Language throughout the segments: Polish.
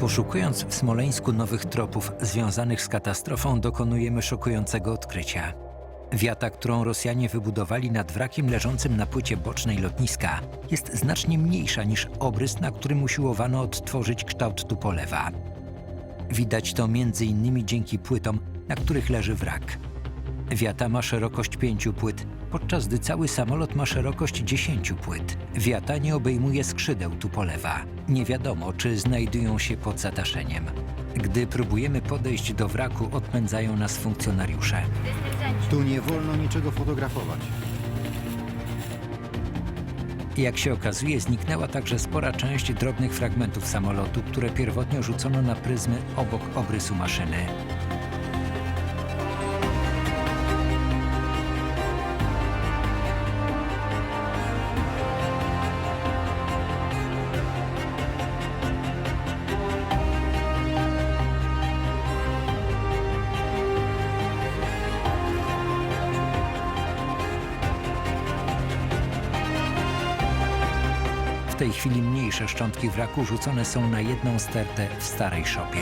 Poszukując w Smoleńsku nowych tropów związanych z katastrofą, dokonujemy szokującego odkrycia. Wiata, którą Rosjanie wybudowali nad wrakiem leżącym na płycie bocznej lotniska, jest znacznie mniejsza niż obrys, na którym usiłowano odtworzyć kształt Tupolewa. Widać to m.in. dzięki płytom, na których leży wrak. Wiata ma szerokość pięciu płyt, podczas gdy cały samolot ma szerokość 10 płyt. Wiata nie obejmuje skrzydeł Tupolewa. Nie wiadomo, czy znajdują się pod zataszeniem. Gdy próbujemy podejść do wraku, odpędzają nas funkcjonariusze. Tu nie wolno niczego fotografować. Jak się okazuje, zniknęła także spora część drobnych fragmentów samolotu, które pierwotnie rzucono na pryzmy obok obrysu maszyny. Tej chwili mniejsze szczątki wraku rzucone są na jedną stertę w starej szopie.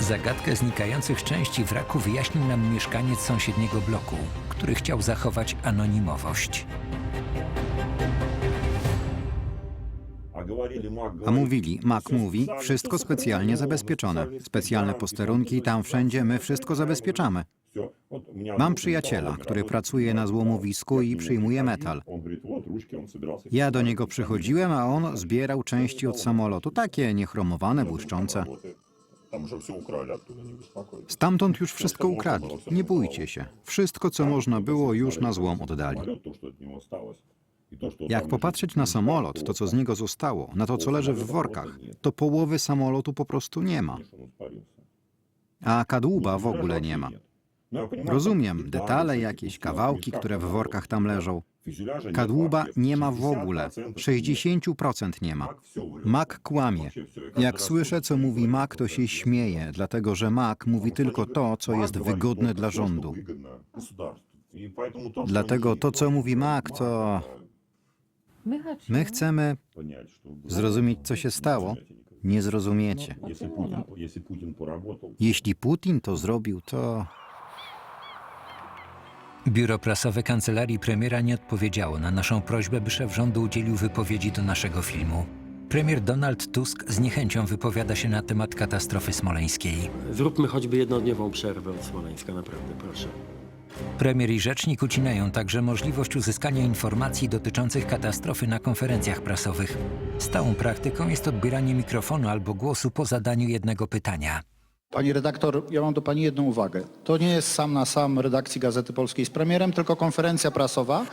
Zagadkę znikających części wraku wyjaśnił nam mieszkaniec sąsiedniego bloku, który chciał zachować anonimowość. A mówili, Mac mówi, wszystko specjalnie zabezpieczone. Specjalne posterunki, tam wszędzie my wszystko zabezpieczamy. Mam przyjaciela, który pracuje na złomowisku i przyjmuje metal. Ja do niego przychodziłem, a on zbierał części od samolotu, takie niechromowane, błyszczące. Stamtąd już wszystko ukradli. Nie bójcie się. Wszystko, co można było, już na złom oddali. Jak popatrzeć na samolot, to co z niego zostało, na to co leży w workach, to połowy samolotu po prostu nie ma. A kadłuba w ogóle nie ma. Rozumiem, detale jakieś, kawałki, które w workach tam leżą. Kadłuba nie ma w ogóle. 60% nie ma. Mak kłamie. Jak słyszę, co mówi Mak, to się śmieje, dlatego że Mak mówi tylko to, co jest wygodne dla rządu. Dlatego to, co mówi Mak, to My chcemy zrozumieć, co się stało. Nie zrozumiecie. No, no, no, Jeśli Putin to zrobił, to Biuro prasowe kancelarii premiera nie odpowiedziało na naszą prośbę, by szef rządu udzielił wypowiedzi do naszego filmu. Premier Donald Tusk z niechęcią wypowiada się na temat katastrofy smoleńskiej. Zróbmy choćby jednodniową przerwę od Smoleńska, naprawdę, proszę. Premier i rzecznik ucinają także możliwość uzyskania informacji dotyczących katastrofy na konferencjach prasowych. Stałą praktyką jest odbieranie mikrofonu albo głosu po zadaniu jednego pytania. Pani redaktor, ja mam do Pani jedną uwagę. To nie jest sam na sam redakcji Gazety Polskiej z premierem, tylko konferencja prasowa.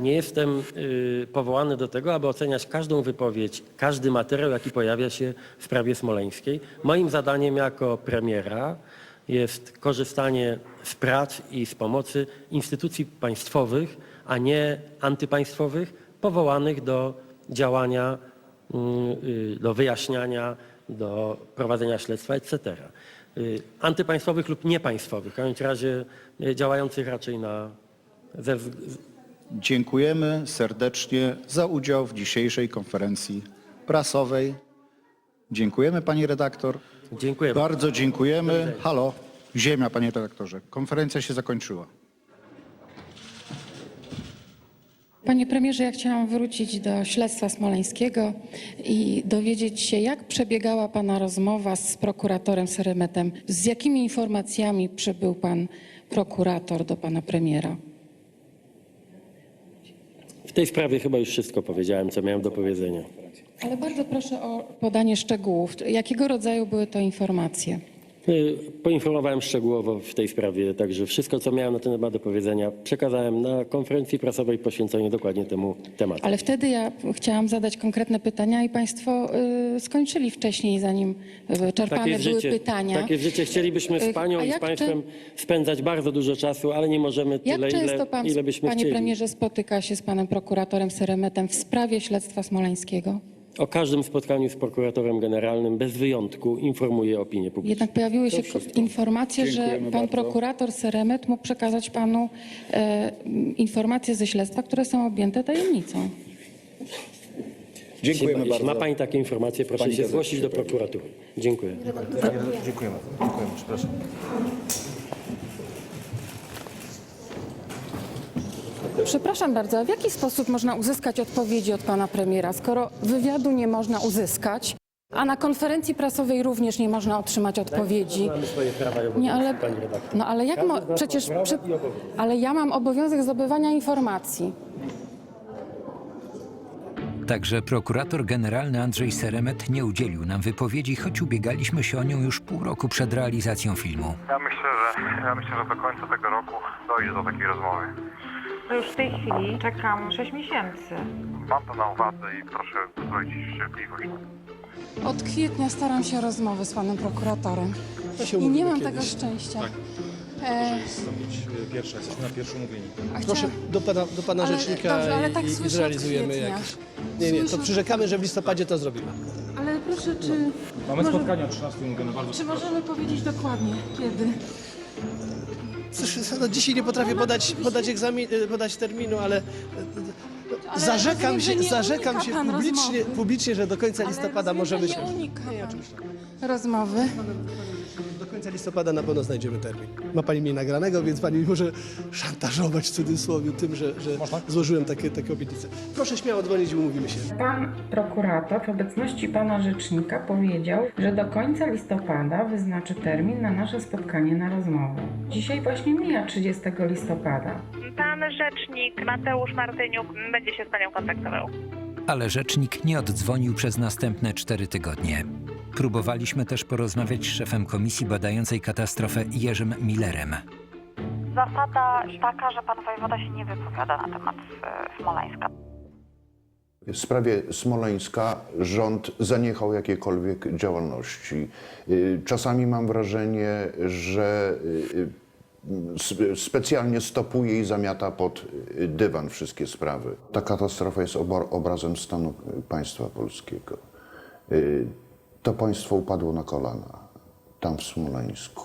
Nie jestem y, powołany do tego, aby oceniać każdą wypowiedź, każdy materiał, jaki pojawia się w sprawie smoleńskiej. Moim zadaniem jako premiera jest korzystanie z prac i z pomocy instytucji państwowych, a nie antypaństwowych, powołanych do działania, y, y, do wyjaśniania, do prowadzenia śledztwa, etc. Antypaństwowych lub niepaństwowych, w każdym razie działających raczej na, ze, Dziękujemy serdecznie za udział w dzisiejszej konferencji prasowej. Dziękujemy Pani redaktor. Dziękuję. Bardzo dziękujemy. Halo, ziemia Panie redaktorze. Konferencja się zakończyła. Panie premierze, ja chciałam wrócić do śledztwa smoleńskiego i dowiedzieć się, jak przebiegała pana rozmowa z prokuratorem Seremetem. Z jakimi informacjami przybył pan prokurator do pana premiera? W tej sprawie chyba już wszystko powiedziałem, co miałem do powiedzenia. Ale bardzo proszę o podanie szczegółów. Jakiego rodzaju były to informacje? Y, Poinformowałem szczegółowo w tej sprawie, także wszystko, co miałem na ten temat do powiedzenia, przekazałem na konferencji prasowej poświęconej dokładnie temu tematowi. Ale wtedy ja chciałam zadać konkretne pytania i państwo y, skończyli wcześniej, zanim y, czerpane były życie. pytania. Takie życie. Chcielibyśmy z panią a i z państwem spędzać bardzo dużo czasu, ale nie możemy Jak tyle, często ile, pan, ile byśmy panie chcieli. premierze, spotyka się z panem prokuratorem Seremetem w sprawie śledztwa smoleńskiego? O każdym spotkaniu z prokuratorem generalnym bez wyjątku informuję opinię publiczną. Jednak pojawiły się informacje, że pan bardzo. prokurator Seremet mógł przekazać panu e, informacje ze śledztwa, które są objęte tajemnicą. Dziękujemy Jeśli bardzo. ma pani takie informacje, proszę Pani się zgłosić do prokuratury. Dziękuję. Dziękujemy. Dziękujemy, przepraszam. Przepraszam bardzo, a w jaki sposób można uzyskać odpowiedzi od pana premiera, skoro wywiadu nie można uzyskać, a na konferencji prasowej również nie można otrzymać odpowiedzi? Nie, ale, no ale jak mo, przecież, ale ja mam obowiązek zdobywania informacji. Także prokurator generalny Andrzej Seremet nie udzielił nam wypowiedzi, choć ubiegaliśmy się o nią już pół roku przed realizacją filmu. Ja myślę, że ja myślę, że do końca tego roku dojdzie do takiej rozmowy. No już w tej chwili czekam 6 miesięcy. Mam to na uwadze i proszę uzbroić cierpliwość. Od kwietnia staram się o rozmowy z panem prokuratorem To się i nie mam kiedyś. tego szczęścia. Tak. E, Zrobić e, pierwsze, jesteśmy na pierwszym umówieniu. a Proszę chciałam- do pana, do pana Ale rzecznika dobrze, ale tak i, i od zrealizujemy kwietnia. jakieś. Nie, nie, to Słyszę- przyrzekamy, że w listopadzie to zrobimy. Ale proszę, czy, Mamy Może- spotkanie o 13 umówione, bardzo czy możemy powiedzieć dokładnie, kiedy? Cóż, no, dzisiaj nie potrafię podać, podać, egzamin, e, podać terminu, ale, e, Ale zarzekam rozumiem, że się, nie zarzekam unika się pan publicznie, rozmowy. publicznie, że do końca Ale listopada rozumiem, możemy że się... nie unika pan rozmowy. Końca listopada na pewno znajdziemy termin. Ma pani mnie nagranego, więc pani może szantażować w cudzysłowie tym, że, że złożyłem takie, takie obietnice. Proszę śmiało dzwonić i umówimy się. Pan prokurator w obecności pana rzecznika powiedział, że do końca listopada wyznaczy termin na nasze spotkanie na rozmowę. Dzisiaj właśnie mija 30 listopada. Pan rzecznik Mateusz Martyniuk będzie się z panią kontaktował. Ale rzecznik nie oddzwonił przez następne cztery tygodnie. Próbowaliśmy też porozmawiać z szefem komisji badającej katastrofę Jerzym Millerem. Zasada taka, że pan wojewoda się nie wypowiada na temat e, Smoleńska. W sprawie Smoleńska rząd zaniechał jakiejkolwiek działalności. Y, Czasami mam wrażenie, że spe- specjalnie stopuje i zamiata pod dywan wszystkie sprawy. Ta katastrofa jest obrazem stanu państwa polskiego. To państwo upadło na kolana, tam w Smoleńsku,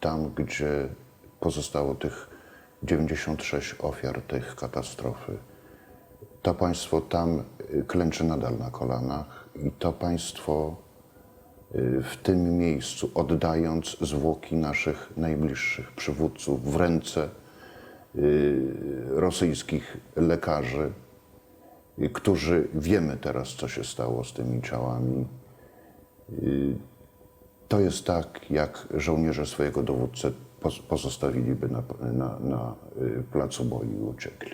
tam gdzie pozostało tych 96 ofiar tych katastrofy. To państwo tam y, klęczy nadal na kolanach i to państwo y, w tym miejscu, oddając zwłoki naszych najbliższych przywódców w ręce y, rosyjskich lekarzy, którzy wiemy teraz, co się stało z tymi ciałami. Y, To jest tak, jak żołnierze swojego dowódcę poz- pozostawiliby na, na, na y, placu boju i uciekli.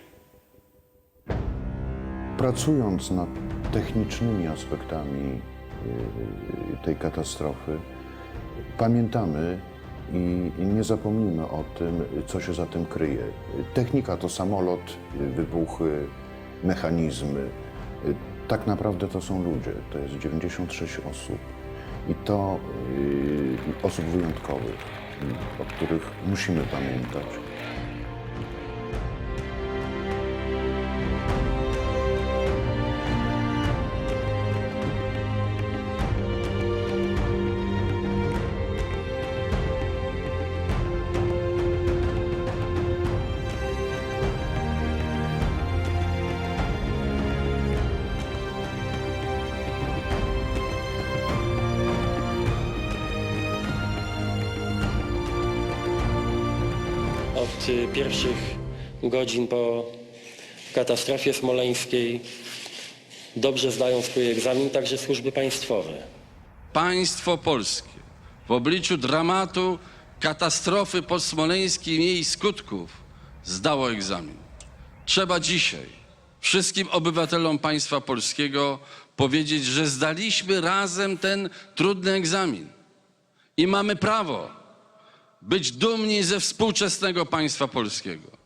Pracując nad technicznymi aspektami y, tej katastrofy, pamiętamy i nie zapomnimy o tym, co się za tym kryje. Technika to samolot, wybuchy, mechanizmy. Tak naprawdę to są ludzie, to jest 96 osób. I to y, osób wyjątkowych, y, o których musimy pamiętać. Od y, pierwszych godzin po katastrofie smoleńskiej dobrze zdają swój egzamin także służby państwowe. Państwo polskie w obliczu dramatu katastrofy podsmoleńskiej i jej skutków zdało egzamin. Trzeba dzisiaj wszystkim obywatelom państwa polskiego powiedzieć, że zdaliśmy razem ten trudny egzamin i mamy prawo być dumni ze współczesnego państwa polskiego.